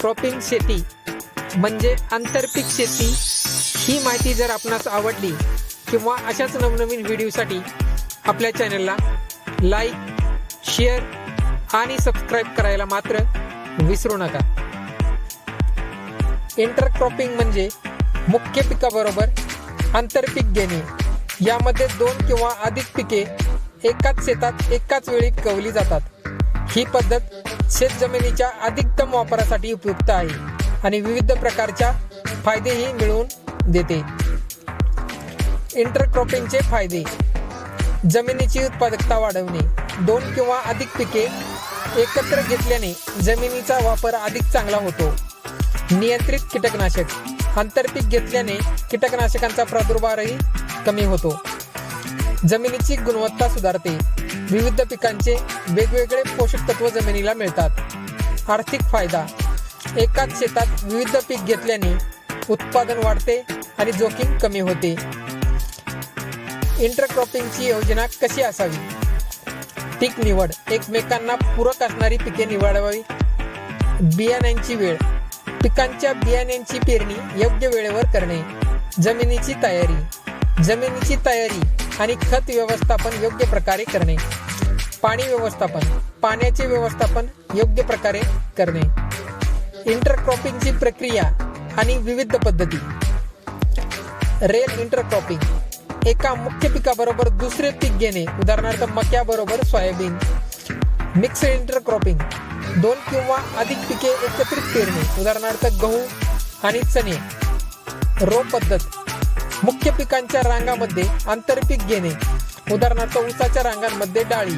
Cropping शेती म्हणजे आंतरपीक शेती ही माहिती जर आपणास आवडली किंवा अशाच नवनवीन व्हिडिओसाठी आपल्या चॅनलला लाईक शेअर आणि सबस्क्राईब करायला मात्र विसरू नका. इंटरक्रॉपिंग म्हणजे मुख्य पिकाबरोबर आंतरपीक घेणे. यामध्ये दोन किंवा अधिक पिके एकाच शेतात एकाच वेळी कवली जातात. ही पद्धत शेत जमिनीच्या अधिकतम वापरासाठी उपयुक्त आहे आणि विविध प्रकारच्या फायदेही मिळवून देते. इंटरक्रॉपिंगचे फायदे. जमिनीची उत्पादकता वाढवणे. दोन किंवा अधिक पिके एकत्र घेतल्याने जमिनीचा वापर अधिक चांगला होतो. नियंत्रित कीटकनाशक. आंतरपीक घेतल्याने कीटकनाशकांचा प्रादुर्भावही कमी होतो. जमिनीची गुणवत्ता सुधारते. विविध पिकांचे वेगवेगळे पोषक तत्व जमिनीला मिळतात. आर्थिक फायदा. एकाच शेतात विविध पीक घेतल्याने उत्पादन वाढते आणि जोखीम कमी होते. इंटरक्रॉपिंगची योजना कशी असावी? पीक निवड. एकमेकांना पूरक असणारी पिके निवडावी. बियाण्यांची वेळ. पिकांच्या बियाण्यांची पेरणी योग्य वेळेवर करणे. जमिनीची तयारी. जमिनीची तयारी आणि खत व्यवस्थापन योग्य प्रकारे करणे. पाणी व्यवस्थापन पाण्याचे व्यवस्थापन योग्य प्रकारे करणे. इंटरक्रॉपिंगची प्रक्रिया आणि विविध पद्धती. रेल इंटरक्रॉपिंग एका मुख्य पिकाबरोबर दुसरे पीक घेणे उदाहरणार्थ मक्याबरोबर सोयाबीन. मिक्स इंटरक्रॉपिंग दोन किंवा अधिक पिके एकत्रित पेरणे उदाहरणार्थ गहू आणि चणे. रो पद्धत मुख्य पिकांच्या रांगामध्ये आंतरपीक घेणे उदाहरणार्थ ऊसाच्या रांगांमध्ये डाळी.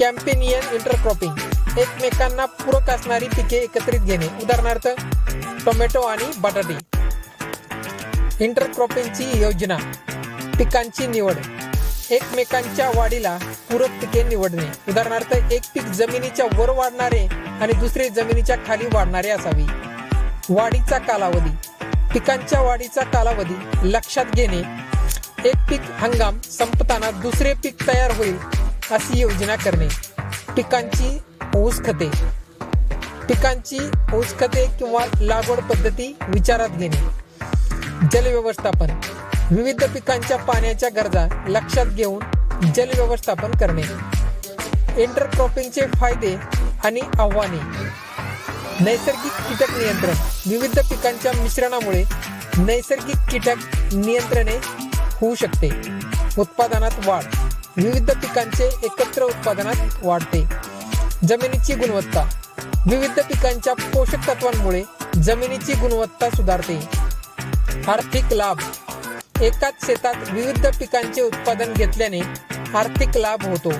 कॅम्पेनियन इंटरक्रॉपिंग एकमेकांना पूरक असणारी पिके एकत्रित घेणे उदाहरणार्थ टोमॅटो आणि बटाटे. इंटरक्रॉपिंगची योजना पिकांची निवड एकमेकांच्या वाढीला पूरक पिके निवडणे उदाहरणार्थ एक पीक जमिनीच्या वर वाढणारे आणि दुसरे जमिनीच्या खाली वाढणारे असावी. वाढीचा कालावधी पिकांच्या वाढीचा कालावधी लक्षात घेणे एक पीक हंगाम संपताना दुसरे पीक तयार होईल अशी योजना करणे पिकांची ऊस खते पिकांची ऊस खते किंवा लागवड पद्धती विचारात घेणे. जल व्यवस्थापन विविध पिकांच्या पाण्याच्या गरजा लक्षात घेऊन जल व्यवस्थापन करणे. इंटरक्रॉपिंगचे फायदे आणि आव्हाने. नैसर्गिक कीटक नियंत्रण. विविध पिकांच्या मिश्रणामुळे नैसर्गिक कीटक नियंत्रणे होऊ शकते. उत्पादनात वाढ. विविध पिकांचे एकत्र उत्पादनात वाढते. जमिनीची गुणवत्ता. विविध पिकांच्या पोषक तत्वांमुळे जमिनीची गुणवत्ता सुधारते. आर्थिक लाभ. एकाच शेतात विविध पिकांचे उत्पादन घेतल्याने आर्थिक लाभ होतो.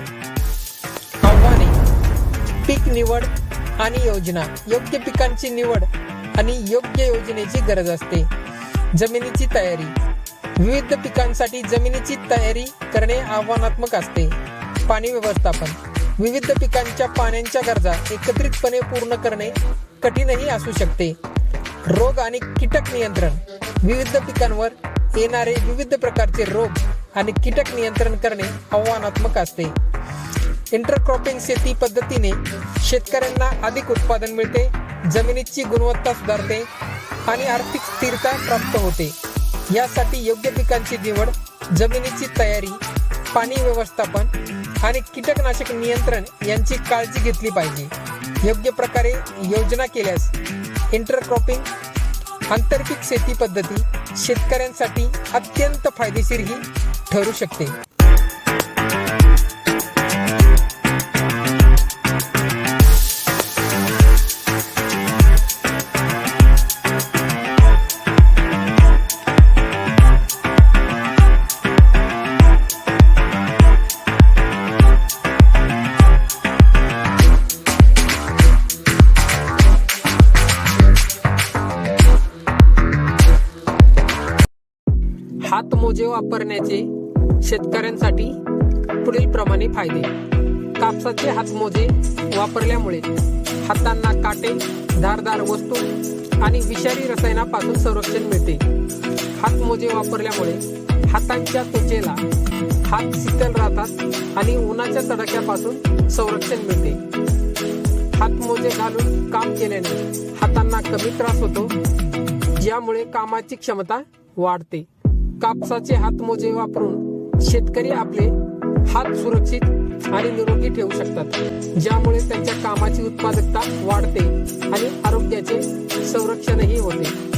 आव्हाने. पीक निवड आणि योजना. योग्य पिकांची निवड आणि योग्य योजनेची गरज असते. जमिनीची तयारी. विविध पिकांसाठी जमिनीची तयारी करणे आव्हानात्मक असते. पाणी व्यवस्थापन. विविध पिकांच्या पाण्याच्या गरजा एकत्रितपणे पूर्ण करणे कठीणही असू शकते. रोग आणि कीटक नियंत्रण. विविध पिकांवर येणारे विविध प्रकारचे रोग आणि कीटक नियंत्रण करणे आव्हानात्मक असते. इंटरक्रॉपिंग शेती पद्धतीने शेतकऱ्यांना अधिक उत्पादन मिळते जमिनीची गुणवत्ता सुधारते आणि आर्थिक स्थिरता प्राप्त होते. यासाठी योग्य पिकांची निवड जमिनीची तयारी पाणी व्यवस्थापन आणि कीटकनाशक नियंत्रण यांची काळजी घेतली पाहिजे. योग्य प्रकारे योजना केल्यास इंटरक्रॉपिंग आंतरपीक शेती पद्धती शेतकऱ्यांसाठी अत्यंत फायदेशीर ही ठरू शकते. हातमोजे वापरण्याचे शेतकऱ्यांसाठी पुढील प्रमाणे फायदे. कापसाचे हातमोजे वापरल्यामुळे हातांना काटे धारदार वस्तू आणि विषारी रसायनापासून संरक्षण मिळते. हातमोजे वापरल्यामुळे हातांच्या त्वचेला हात शीतल राहतात आणि उन्हाच्या तडाख्यापासून संरक्षण मिळते. हातमोजे घालून काम केल्याने हातांना कमी त्रास होतो ज्यामुळे कामाची क्षमता वाढते. कापसाचे हातमोजे वापरून शेतकरी आपले हात सुरक्षित आणि निरोगी ठेवू शकतात. ज्यामुळे त्यांच्या कामाची उत्पादकता वाढते आणि आरोग्याचे संरक्षणही होते.